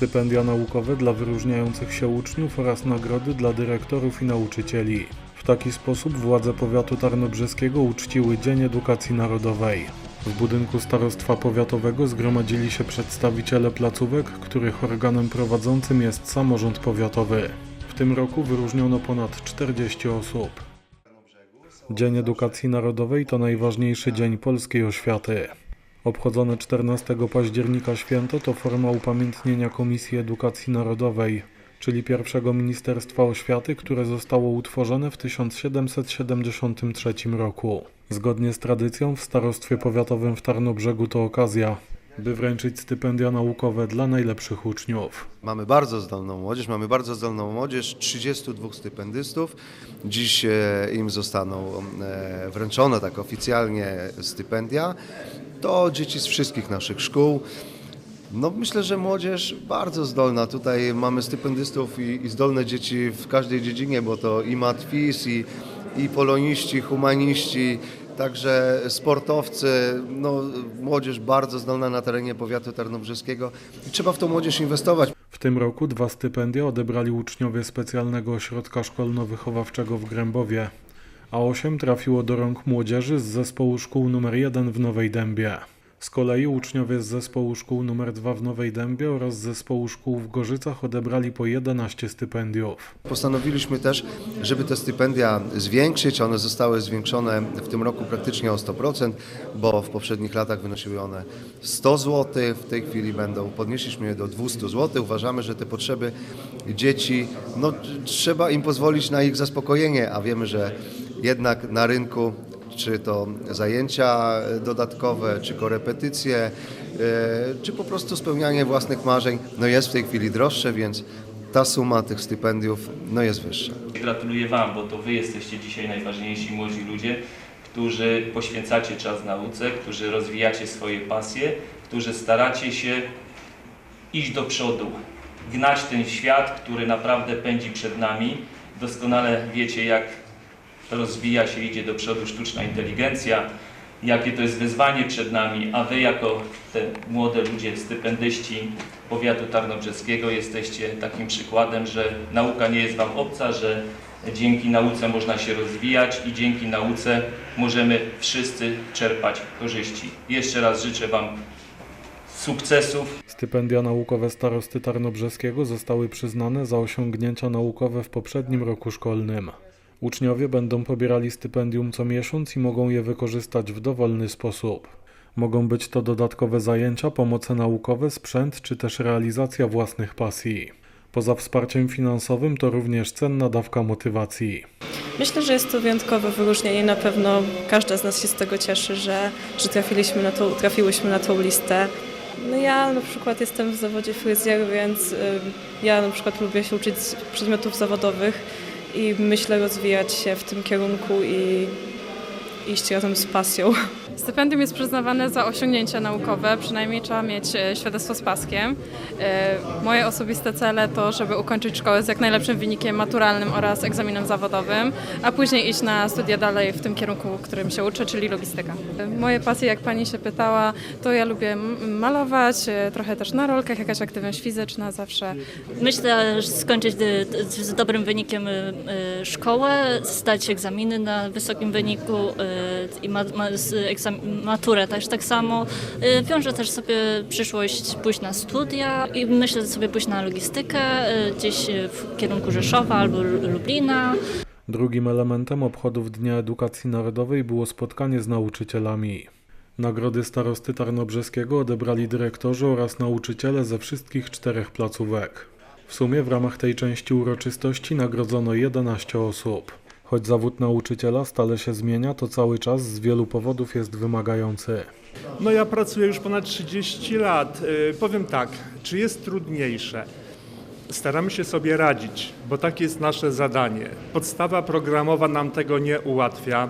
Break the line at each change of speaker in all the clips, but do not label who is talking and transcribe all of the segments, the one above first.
stypendia naukowe dla wyróżniających się uczniów oraz nagrody dla dyrektorów i nauczycieli. W taki sposób władze powiatu tarnobrzeskiego uczciły Dzień Edukacji Narodowej. W budynku Starostwa Powiatowego zgromadzili się przedstawiciele placówek, których organem prowadzącym jest samorząd powiatowy. W tym roku wyróżniono ponad 40 osób. Dzień Edukacji Narodowej to najważniejszy dzień polskiej oświaty. Obchodzone 14 października święto to forma upamiętnienia Komisji Edukacji Narodowej, czyli pierwszego Ministerstwa Oświaty, które zostało utworzone w 1773 roku. Zgodnie z tradycją w Starostwie Powiatowym w Tarnobrzegu to okazja, by wręczyć stypendia naukowe dla najlepszych uczniów.
Mamy bardzo zdolną młodzież, mamy bardzo zdolną młodzież, 32 stypendystów. Dziś e, im zostaną e, wręczone tak oficjalnie stypendia. To dzieci z wszystkich naszych szkół. No myślę, że młodzież bardzo zdolna. Tutaj mamy stypendystów i, i zdolne dzieci w każdej dziedzinie, bo to i matwis, i, i poloniści, humaniści, także sportowcy. No, młodzież bardzo zdolna na terenie powiatu tarnobrzeskiego i trzeba w tą młodzież inwestować.
W tym roku dwa stypendia odebrali uczniowie specjalnego ośrodka szkolno-wychowawczego w Grębowie, a osiem trafiło do rąk młodzieży z zespołu szkół nr 1 w Nowej Dębie. Z kolei uczniowie z zespołu szkół nr 2 w Nowej Dębie oraz z zespołu szkół w Gorzycach odebrali po 11 stypendiów.
Postanowiliśmy też, żeby te stypendia zwiększyć. One zostały zwiększone w tym roku praktycznie o 100%, bo w poprzednich latach wynosiły one 100 zł. W tej chwili będą, podnieśliśmy je do 200 zł. Uważamy, że te potrzeby dzieci, no trzeba im pozwolić na ich zaspokojenie, a wiemy, że jednak na rynku czy to zajęcia dodatkowe, czy korepetycje, e, czy po prostu spełnianie własnych marzeń, no jest w tej chwili droższe, więc ta suma tych stypendiów no jest wyższa.
Gratuluję Wam, bo to Wy jesteście dzisiaj najważniejsi młodzi ludzie, którzy poświęcacie czas nauce, którzy rozwijacie swoje pasje, którzy staracie się iść do przodu, gnać ten świat, który naprawdę pędzi przed nami. Doskonale wiecie, jak rozwija się, idzie do przodu sztuczna inteligencja, jakie to jest wyzwanie przed nami, a Wy jako te młode ludzie, stypendyści powiatu tarnobrzeskiego jesteście takim przykładem, że nauka nie jest Wam obca, że dzięki nauce można się rozwijać i dzięki nauce możemy wszyscy czerpać korzyści. Jeszcze raz życzę Wam sukcesów,
Stypendia naukowe starosty Tarnobrzeskiego zostały przyznane za osiągnięcia naukowe w poprzednim roku szkolnym. Uczniowie będą pobierali stypendium co miesiąc i mogą je wykorzystać w dowolny sposób. Mogą być to dodatkowe zajęcia, pomoce naukowe, sprzęt czy też realizacja własnych pasji. Poza wsparciem finansowym to również cenna dawka motywacji.
Myślę, że jest to wyjątkowe wyróżnienie. Na pewno każda z nas się z tego cieszy, że, że trafiliśmy na tą, trafiłyśmy na tą listę. No ja na przykład jestem w zawodzie fryzjer, więc ja na przykład lubię się uczyć przedmiotów zawodowych i myślę rozwijać się w tym kierunku i iść razem z pasją.
Stypendium jest przyznawane za osiągnięcia naukowe, przynajmniej trzeba mieć e, świadectwo z paskiem. E, Moje osobiste cele to, żeby ukończyć szkołę z jak najlepszym wynikiem maturalnym oraz egzaminem zawodowym, a później iść na studia dalej w tym kierunku, w którym się uczę, czyli logistyka. E, Moje pasje, jak pani się pytała, to ja lubię malować, trochę też na rolkach, jakaś aktywność fizyczna zawsze.
Myślę, że skończyć z dobrym wynikiem szkołę, zdać egzaminy na wysokim wyniku i ma, ma, maturę też tak samo. Y, Wiążę też sobie przyszłość pójść na studia i myślę sobie pójść na logistykę y, gdzieś y, w kierunku Rzeszowa albo Lu- Lublina.
Drugim elementem obchodów Dnia Edukacji Narodowej było spotkanie z nauczycielami. Nagrody starosty Tarnobrzeskiego odebrali dyrektorzy oraz nauczyciele ze wszystkich czterech placówek. W sumie w ramach tej części uroczystości nagrodzono 11 osób. Choć zawód nauczyciela stale się zmienia, to cały czas z wielu powodów jest wymagający.
No ja pracuję już ponad 30 lat. Y, Powiem tak, czy jest trudniejsze? Staramy się sobie radzić, bo takie jest nasze zadanie. Podstawa programowa nam tego nie ułatwia.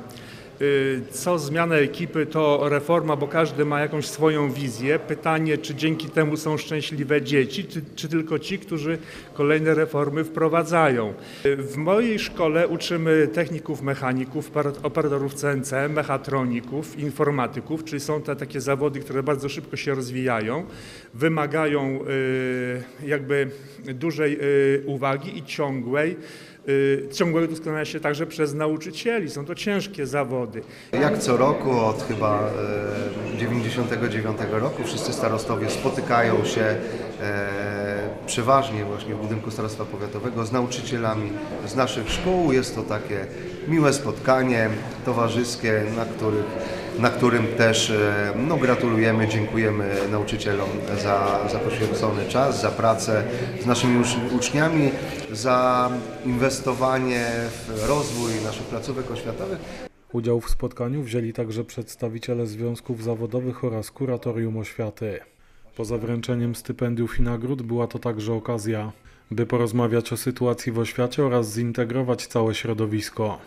Y, co zmiana ekipy to reforma, bo każdy ma jakąś swoją wizję. Pytanie, czy dzięki temu są szczęśliwe dzieci, czy, czy tylko ci, którzy kolejne reformy wprowadzają. Y, W mojej szkole uczymy techników, mechaników, operatorów CNC, mechatroników, informatyków, czyli są te takie zawody, które bardzo szybko się rozwijają, wymagają y, jakby dużej uwagi i ciągłej, ciągłego doskonalenia się także przez nauczycieli. Są to ciężkie zawody.
Jak co roku, od chyba e, 99 roku, wszyscy starostowie spotykają się e, przeważnie właśnie w budynku starostwa powiatowego z nauczycielami z naszych szkół. Jest to takie miłe spotkanie towarzyskie, na, których, na którym też e, no, gratulujemy, dziękujemy nauczycielom za, za poświęcony czas, za pracę z naszymi ucz- uczniami, za inwestowanie w rozwój naszych placówek oświatowych.
Udział w spotkaniu wzięli także przedstawiciele związków zawodowych oraz kuratorium oświaty. Poza wręczeniem stypendiów i nagród była to także okazja, by porozmawiać o sytuacji w oświacie oraz zintegrować całe środowisko.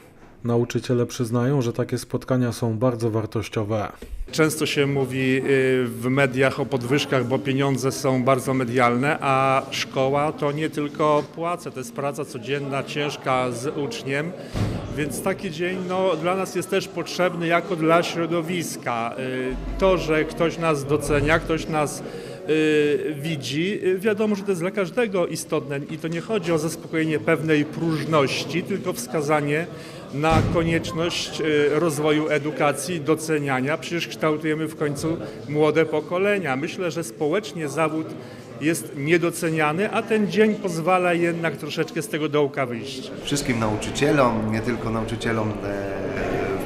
Nauczyciele przyznają, że takie spotkania są bardzo wartościowe.
Często się mówi y, w mediach o podwyżkach, bo pieniądze są bardzo medialne, a szkoła to nie tylko płace, to jest praca codzienna, ciężka z uczniem. Więc taki dzień no, dla nas jest też potrzebny jako dla środowiska. Y, To, że ktoś nas docenia, ktoś nas widzi, y, wiadomo, że to jest dla każdego istotne i to nie chodzi o zaspokojenie pewnej próżności, tylko wskazanie na konieczność y, rozwoju edukacji, doceniania. Przecież kształtujemy w końcu młode pokolenia. Myślę, że społecznie zawód jest niedoceniany, a ten dzień pozwala jednak troszeczkę z tego dołka wyjść.
wszystkim nauczycielom, nie tylko nauczycielom e,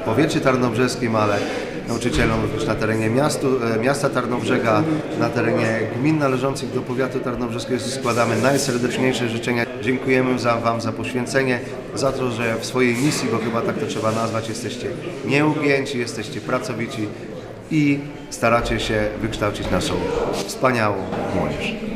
w powiecie tarnobrzeskim, ale nauczycielom na terenie miastu, e, miasta Tarnobrzega, na terenie gmin należących do powiatu tarnobrzeskiego składamy najserdeczniejsze życzenia. Dziękujemy za, Wam za poświęcenie, za to, że w swojej misji, bo chyba tak to trzeba nazwać, jesteście nieugięci, jesteście pracowici i staracie się wykształcić naszą wspaniałą młodzież.